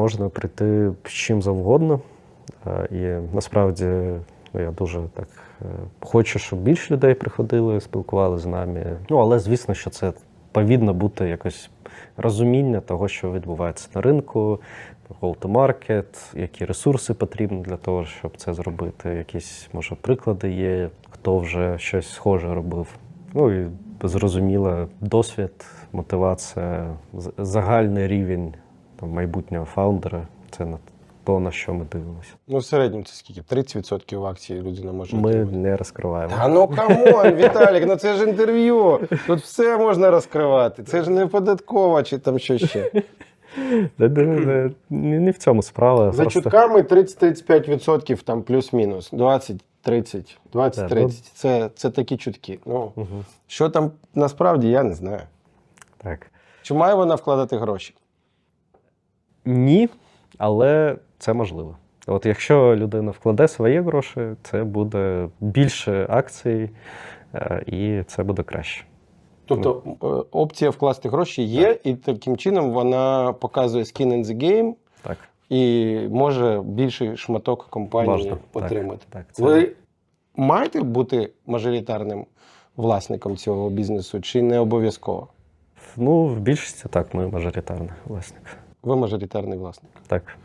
можна прийти з чим завгодно. Е, І насправді ну, я дуже так е, хочу, щоб більше людей приходили, спілкувалися з нами. Ну, але звісно, що це повинно бути якось розуміння того, що відбувається на ринку, go to market, які ресурси потрібні для того, щоб це зробити. Якісь, може, приклади є, хто вже щось схоже робив. Ну і зрозуміло, досвід, мотивація, загальний рівень там, майбутнього фаундера це на то, на що ми дивимося. Ну, в середньому це скільки? 30% акцій людина може Ми отримати. не розкриваємо. Та ну камон, Віталік, ну це ж інтерв'ю. Тут все можна розкривати. Це ж не податкова чи там що ще. Не, в цьому справа. За чутками 30-35% там плюс-мінус. 20-30, 20-30. Ну. Це, це такі чутки. Ну, що там насправді, я не знаю. Так. Чи має вона вкладати гроші? Ні, але це можливо. От якщо людина вкладе свої гроші, це буде більше акцій, е, і це буде краще. Тобто е, опція вкласти гроші є, і таким чином вона показує skin in the game Так, і може більший шматок компанії так, отримати. так, це- Ви маєте бути мажоритарним власником цього бізнесу, чи не обов'язково? ну, в більшості так, ми мажоритарний власник. Ви мажоритарний власник. Так.